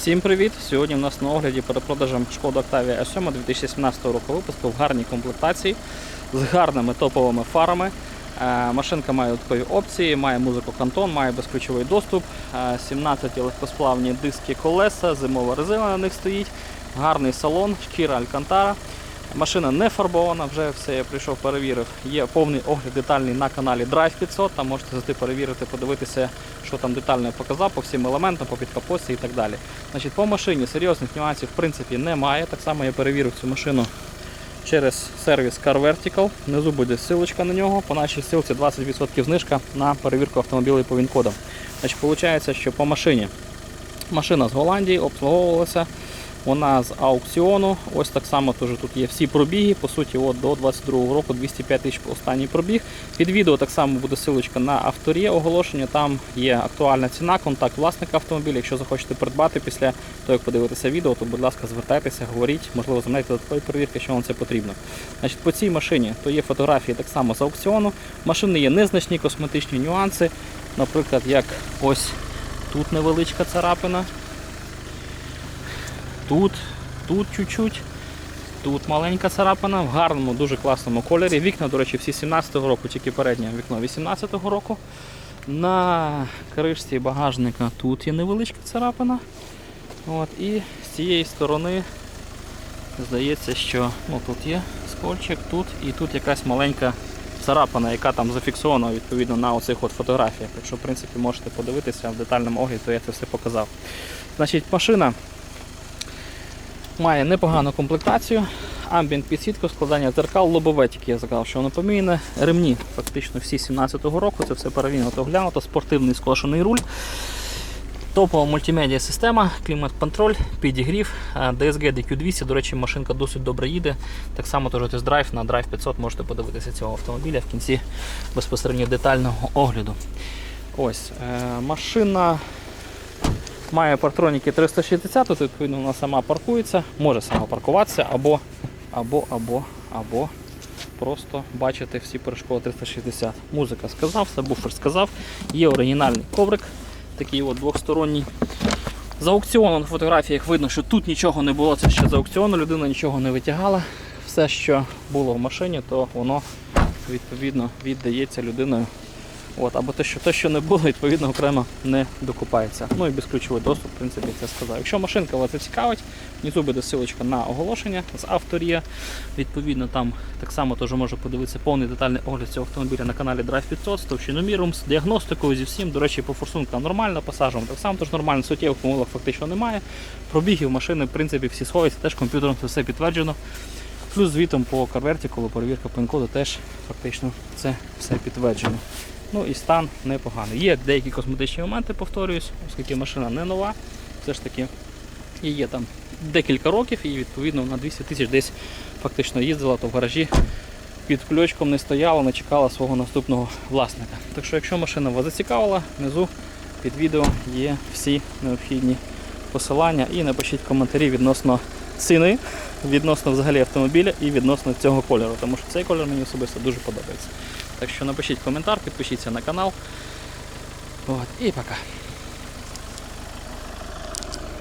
Всім привіт! Сьогодні в нас на огляді перепродажем шкода Octavia A7 2017 року випуску в гарній комплектації з гарними топовими фарами. Е, Машинка має додаткові опції, має музику Кантон, має безключовий доступ, е, 17 легкосплавні диски колеса, зимова резина на них стоїть, гарний салон, шкіра Алькантара. Машина не фарбована, вже все я прийшов, перевірив. Є повний огляд детальний на каналі Drive 500. Там можете зайти перевірити, подивитися, що там детально я показав по всім елементам, по підкапості і так далі. Значить, по машині серйозних нюансів в принципі немає. Так само я перевірив цю машину через сервіс Car Vertical. Внизу буде ссылочка на нього. По нашій ссылці 20% знижка на перевірку автомобілів по ВІН-кодам. Значить, виходить, що по машині машина з Голландії обслуговувалася. Вона з аукціону. Ось так само теж тут є всі пробіги. По суті, от до 22 року 205 тисяч останній пробіг. Під відео так само буде ссылочка на авторі оголошення. Там є актуальна ціна, контакт власника автомобіля. Якщо захочете придбати після того, як подивитися відео, то будь ласка, звертайтеся, говоріть, можливо, замовляйте додаткові перевірки, що вам це потрібно. Значить, по цій машині то є фотографії так само з аукціону. Машини є незначні косметичні нюанси. Наприклад, як ось тут невеличка царапина. Тут, тут чуть-чуть. Тут маленька царапина в гарному, дуже класному кольорі. Вікна, до речі, всі 17-го року, тільки переднє вікно 18-го року. На кришці багажника тут є невеличка царапина. От, і з цієї сторони здається, що ну, тут є скольчик, тут і тут якась маленька царапина, яка там зафіксована відповідно на оцих от фотографіях. Якщо в принципі можете подивитися в детальному огляді, то я це все показав. Значить, машина має непогану комплектацію, амбієнт підсвітку, складання дзеркал, лобове тільки я сказав, що воно поміняне. Ремні фактично всі 17-го року, це все перевірено, оглянуто, спортивний скошений руль. Топова мультимедіа система, клімат-контроль, підігрів, е, DSG DQ200. До речі, машинка досить добре їде. Так само теж тест-драйв на Drive 500 можете подивитися цього автомобіля в кінці безпосередньо детального огляду. Ось, е, машина має партроніки 360, тут відповідно вона сама паркується, може сама паркуватися або, або, або, або просто бачити всі перешкоди 360. Музика сказав, сабвуфер сказав. Є оригінальний коврик, такий от двохсторонній. За аукціону на фотографіях видно, що тут нічого не було, це ще за аукціону, людина нічого не витягала. Все, що було в машині, то воно відповідно віддається людиною От, або те, що те, що не було, відповідно, окремо не докупається. Ну і безключовий доступ, в принципі, це сказав. Якщо машинка вас зацікавить, внизу буде ссылочка на оголошення з авторія. Відповідно, там так само теж може подивитися повний детальний огляд цього автомобіля на каналі Drive 500 з товщиноміром, з діагностикою, зі всім. До речі, по форсункам нормально, пасажам так само теж нормально, суттєвих помилок фактично немає. Пробігів машини, в принципі, всі сховаються, теж комп'ютером це все підтверджено. Плюс звітом по CarVertical, перевірка пин-коду теж фактично це все підтверджено. Ну і стан непоганий. Є деякі косметичні моменти, повторююсь, оскільки машина не нова, все ж таки є там декілька років і відповідно на 200 тисяч десь фактично їздила, то в гаражі під ключком не стояла, не чекала свого наступного власника. Так що, якщо машина вас зацікавила, внизу під відео є всі необхідні посилання і напишіть коментарі відносно ціни, відносно взагалі автомобіля і відносно цього кольору, тому що цей кольор мені особисто дуже подобається. Так що напишіть коментар, підпишіться на канал. От, і пока.